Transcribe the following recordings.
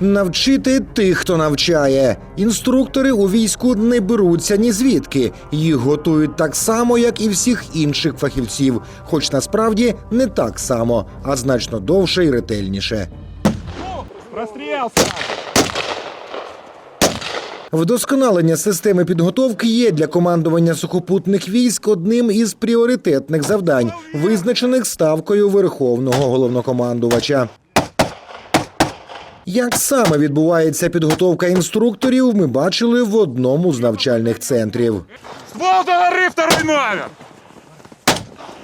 Навчити тих, хто навчає. Інструктори у війську не беруться ні звідки. Їх готують так само, як і всіх інших фахівців, хоч насправді не так само, а значно довше і ретельніше. Вдосконалення системи підготовки є для командування сухопутних військ одним із пріоритетних завдань, визначених ставкою верховного головнокомандувача. Як саме відбувається підготовка інструкторів, ми бачили в одному з навчальних центрів. Горы, второй номер.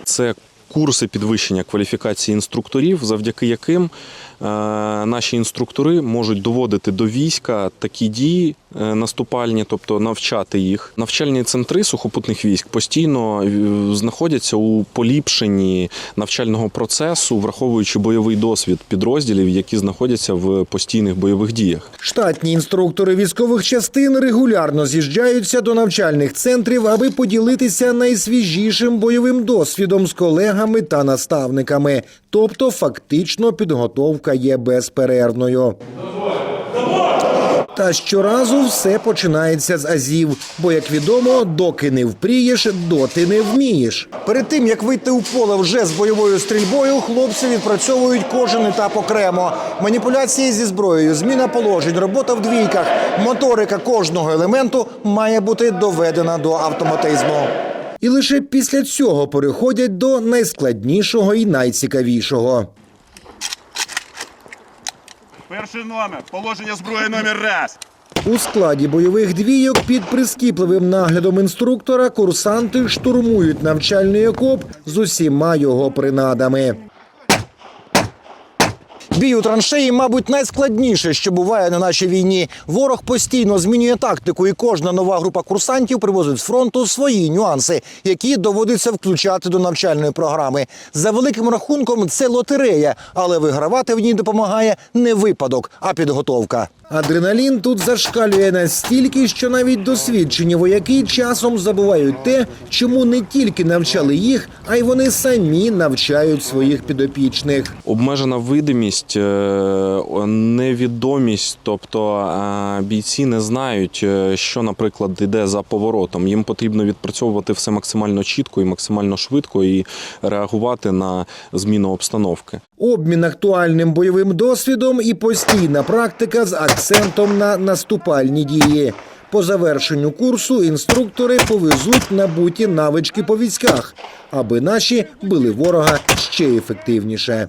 Це курси підвищення кваліфікації інструкторів, завдяки яким е, наші інструктори можуть доводити до війська такі дії е, наступальні, тобто навчати їх. Навчальні центри сухопутних військ постійно е, знаходяться у поліпшенні навчального процесу, враховуючи бойовий досвід підрозділів, які знаходяться в постійних бойових діях. Штатні інструктори військових частин регулярно з'їжджаються до навчальних центрів, аби поділитися найсвіжішим бойовим досвідом з колегами та наставниками. Тобто, фактично, підготовка є безперервною. Та щоразу все починається з азів, бо, як відомо, доки не впрієш, доти не вмієш. Перед тим як вийти у поле вже з бойовою стрільбою, хлопці відпрацьовують кожен етап окремо. Маніпуляції зі зброєю, зміна положень, робота в двійках, моторика кожного елементу має бути доведена до автоматизму. І лише після цього переходять до найскладнішого і найцікавішого. Перший номер. Положення зброї номер раз. У складі бойових двійок під прискіпливим наглядом інструктора курсанти штурмують навчальний окоп з усіма його принадами. Бій у траншеї, мабуть, найскладніше, що буває на нашій війні. Ворог постійно змінює тактику, і кожна нова група курсантів привозить з фронту свої нюанси, які доводиться включати до навчальної програми. За великим рахунком, це лотерея, але вигравати в ній допомагає не випадок, а підготовка. Адреналін тут зашкалює настільки, що навіть досвідчені вояки часом забувають те, чому не тільки навчали їх, а й вони самі навчають своїх підопічних. Обмежена видимість, е, невідомість, тобто е, бійці не знають, е, що, наприклад, йде за поворотом. Їм потрібно відпрацьовувати все максимально чітко і максимально швидко і реагувати на зміну обстановки. Обмін актуальним бойовим досвідом і постійна практика з акцентом на наступальні дії. По завершенню курсу інструктори повезуть набуті навички по військах, аби наші били ворога ще ефективніше.